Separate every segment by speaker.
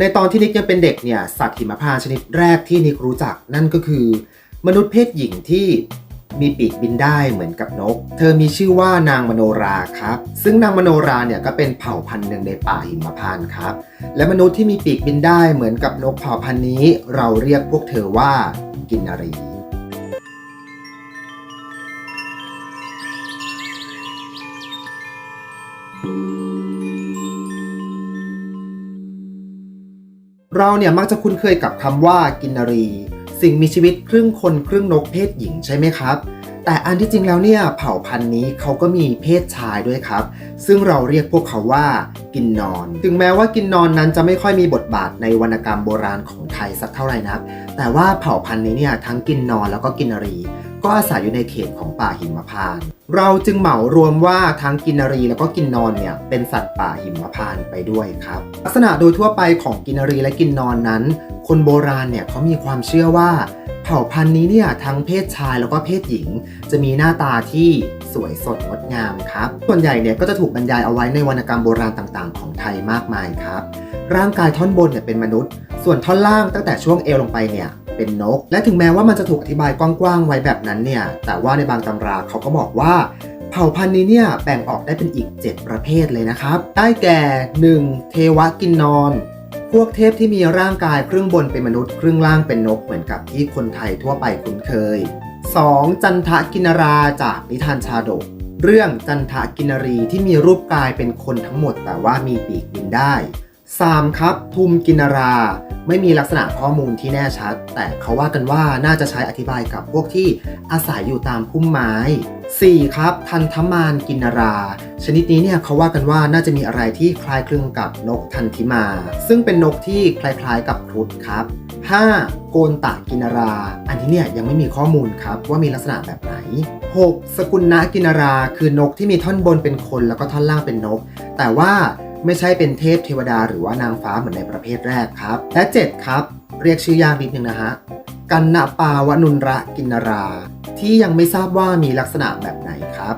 Speaker 1: ในตอนที่นิกยังเป็นเด็กเนี่ยสัตว์หิมพานต์ชนิดแรกที่นิกรู้จักนั่นก็คือ มนุษย์เพศหญิงที่มีปีกบินได้เหมือนกับนก เธอมีชื่อว่านางมโนราครับ ซึ่งนางมโนราเนี่ยก็เป็นเผ่าพันธุ์หนึ่งในป่าหิมพานต์ครับ และมนุษย์ที่มีปีกบินได้เหมือนกับนกเผ่าพันธุ์นี้ เราเรียกพวกเธอว่ากินนารี เราเนี่ยมักจะคุ้นเคยกับคำว่ากินนารี สิ่งมีชีวิตครึ่งคนครึ่งนกเพศหญิงใช่ไหมครับ แต่อันที่จริงแล้วเนี่ยเผ่าพันธุ์นี้เขาก็มีเพศชายด้วยครับ ซึ่งเราเรียกพวกเขาว่ากินนอน ถึงแม้ว่ากินนอนนั้นจะไม่ค่อยมีบทบาทในวรรณกรรมโบราณของไทยสักเท่าไหร่นัก แต่ว่าเผ่าพันธุ์นี้เนี่ยทั้งกินนอนแล้วก็กินนารี ก็อาศัยอยู่ในเขตของป่าหิมพานต์เราจึงเหมารวมว่าทั้งกินนารีแล้วก็กินนอนเนี่ยเป็นสัตว์ป่าหิมพานต์ไปด้วยครับ ลักษณะโดยทั่วไปของกินนารีและกินนอนนั้น คนโบราณเนี่ยเขามีความเชื่อว่า เผ่าพันธุ์นี้เนี่ยทั้งเพศชายแล้วก็เพศหญิง จะมีหน้าตาที่สวยสดงดงามครับส่วนใหญ่เนี่ยก็จะถูกบรรยายเอาไว้ในวรรณกรรมโบราณต่างๆ ของไทยมากมายครับร่างกายท่อนบนเนี่ยเป็นมนุษย์ ส่วนท่อนล่างตั้งแต่ช่วงเอวลงไปเนี่ย เป็นนก และถึงแม้ว่ามันจะถูกอธิบายกว้างๆไว้แบบนั้นเนี่ย แต่ว่าในบางตำราเขาก็บอกว่าเผ่าพันธุ์นี้เนี่ยแบ่งออกได้เป็นอีก 7 ประเภทเลยนะครับ ได้แก่ 1. เทวกินนอน พวกเทพที่มีร่างกายครึ่งบนเป็นมนุษย์ครึ่งล่างเป็นนกเหมือนกับที่คนไทยทั่วไปคุ้นเคย 2. จันทกินราจากนิทานชาดก เรื่องจันทกินรีที่มีรูปกายเป็นคนทั้งหมดแต่ว่ามีปีกบินได้ 3. ครับทุมกินรา ไม่มีลักษณะข้อมูลที่แน่ชัด แต่เขาว่ากันว่าน่าจะใช้อธิบายกับพวกที่อาศัยอยู่ตามพุ่มไม้ 4. ครับ ทันทมานกินรา ชนิดนี้เนี่ยเขาว่ากันว่าน่าจะมีอะไรที่คล้ายคลึงกับนกทันทิมา ซึ่งเป็นนกที่คล้ายๆกับครุฑครับ 5. โกนตะกินรา อันนี้เนี่ยยังไม่มีข้อมูลครับว่ามีลักษณะแบบไหน 6. สกุลนะกินรา คือนกที่มีท่อนบนเป็นคนแล้วก็ท่อนล่างเป็นนก แต่ว่า ไม่ใช่เป็นเทพเทวดาหรือว่านางฟ้าเหมือนในประเภทแรกครับ และ 7 ครับ เรียกชื่อยากนิดนึงนะฮะกันนปาวนุนระกินรา ที่ยังไม่ทราบว่ามีลักษณะแบบไหนครับ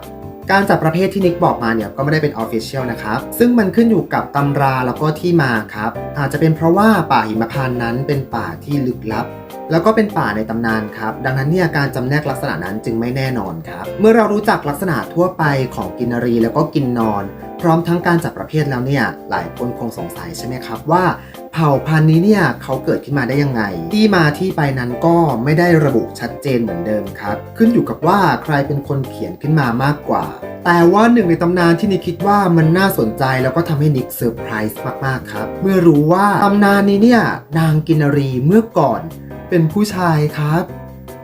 Speaker 1: การจัดประเภทที่นิกบอกมาเนี่ยก็ไม่ได้เป็นออฟฟิเชียลนะครับ ซึ่งมันขึ้นอยู่กับตำราแล้วก็ที่มาครับ อาจจะเป็นเพราะว่าป่าหิมพานนั้นเป็นป่าที่ลึกลับ แล้วก็เป็นป่าในตำนานครับ ดังนั้นเนี่ยการจำแนกลักษณะนั้นจึงไม่แน่นอนครับ เมื่อเรารู้จักลักษณะทั่วไปของกินนารีแล้วก็กินนอน พร้อมทั้งการจัดประเภทแล้วเนี่ยหลายคนคงสงสัยใช่ไหมครับว่า เผ่าพันธุ์นี้เนี่ยเขาเกิดขึ้นมาได้ยังไง ที่มาที่ไปนั้นก็ไม่ได้ระบุชัดเจนเหมือนเดิมครับ ขึ้นอยู่กับว่าใครเป็นคนเขียนขึ้นมามากกว่า แต่ว่าหนึ่งในตำนานที่นิกคิดว่ามันน่าสนใจแล้วก็ทำให้นิกเซอร์ไพรส์มากๆครับเมื่อรู้ว่าตำนานนี้เนี่ยนางกินนารีเมื่อก่อนเป็นผู้ชายครับ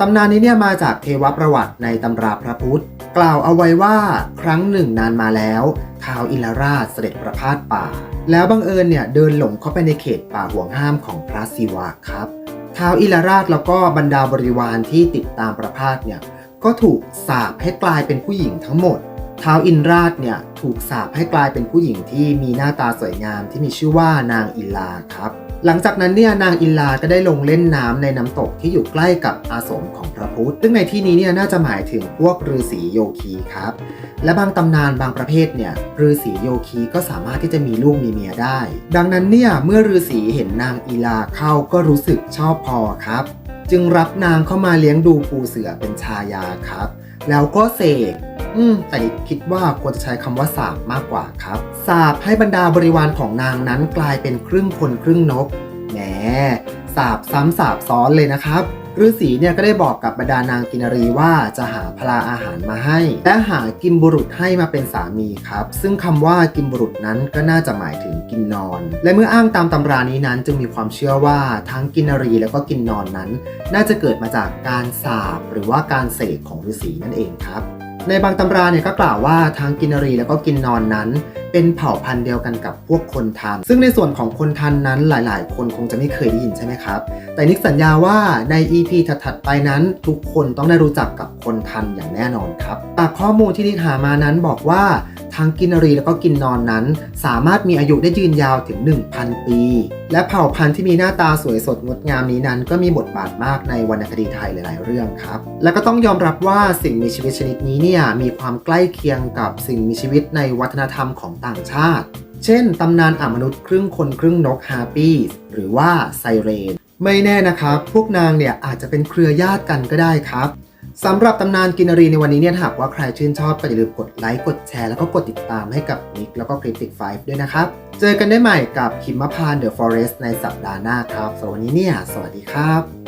Speaker 1: ตำนานนี้เนี่ยมาจากเทวประวัติในตำราพระพุทธ กล่าวเอาไว้ว่าครั้งหนึ่งนานมาแล้วท้าวอินลราชเสด็จประพาสป่า แล้วบังเอิญเนี่ยเดินหลงเข้าไปในเขตป่าห่วงห้ามของพระศิวะครับท้าวอินลราชแล้วก็บรรดาบริวารที่ติดตามประพาสเนี่ยก็ถูกสาปให้กลายเป็นผู้หญิงทั้งหมดท้าวอินราชเนี่ยถูกสาปให้กลายเป็นผู้หญิงที่มีหน้าตาสวยงามที่มีชื่อว่านางอิลาครับ หลังจากนั้นเนี่ยนางอินลาก็ได้ลงเล่นน้ำในน้ำตกที่อยู่ใกล้กับอาสมของพระพุทธ ซึ่งในที่นี้เนี่ยน่าจะหมายถึงพวกฤาษีโยคีครับ และบางตำนานบางประเภทเนี่ยฤาษีโยคีก็สามารถที่จะมีลูกมีเมียได้ ดังนั้นเนี่ยเมื่อฤาษีเห็นนางอิลาเข้าก็รู้สึกชอบพอครับ จึงรับนางเข้ามาเลี้ยงดูปูเสือเป็นชายาครับ แล้วก็เสก อืมแต่คิดว่าควรจะใช้คำว่าสาบมากกว่าครับ สาบให้บรรดาบริวารของนางนั้นกลายเป็นครึ่งคนครึ่งนก แหม สาบซ้ำสาบซ้อนเลยนะครับฤาษีเนี่ยก็ได้บอกกับบรรดานางกินรีว่าจะหาพลาอาหารมาให้ และหากิมบุรุษให้มาเป็นสามีครับ ซึ่งคำว่ากิมบุรุษนั้นก็น่าจะหมายถึงกินนอน และเมื่ออ้างตามตำรานี้นั้น จึงมีความเชื่อว่าทั้งกินรีแล้วก็กินนอนนั้น น่าจะเกิดมาจากการสาบหรือว่าการเสกของฤาษีนั่นเองครับ ในบางตำราเนี่ยก็กล่าวว่าทางกินรีแล้วก็กินนอนนั้น เป็นเผ่าพันธุ์เดียวกันกับพวกคนทัน ซึ่งในส่วนของคนทันนั้นหลาย ๆ คนคงจะไม่เคยได้ยินใช่ไหมครับ แต่นิกสัญญาว่าใน EP ถัดๆไปนั้น ทุกคนต้องได้รู้จักกับคนทันอย่างแน่นอนครับจากข้อมูลที่นิกหามานั้นบอกว่าทางกินรีแล้วก็กินนอนนั้น สามารถมีอายุได้ยืนยาวถึง 1,000 ปี และเผ่าพันธุ์ที่มีหน้าตาสวยสดงดงามนี้นั้น ก็มีบทบาทมากในวรรณคดีไทยหลาย ๆ เรื่องครับ และก็ต้องยอมรับว่าสิ่งมีชีวิตชนิดนี้เนี่ยมีความใกล้เคียงกับสิ่งมีชีวิตในวัฒนธรรมของต่างชาติ เช่นตำนานอมนุษย์ครึ่งคนครึ่งนกฮาปี้หรือว่าไซเรน ไม่แน่นะครับ พวกนางเนี่ยอาจจะเป็นเครือญาติกันก็ได้ครับสำหรับตำนานกินารีในวันนี้เนี่ยหากว่าใครชื่นชอบก็อย่าลืมกดไลค์กดแชร์แล้วก็กดติดตามให้กับนิกแล้วก็คริปติก5ด้วยนะครับ เจอกันได้ใหม่กับคิมมพานเดอะฟอเรสต์ในสัปดาห์หน้าครับสำหรับวันนี้เนี่ยสวัสดีครับ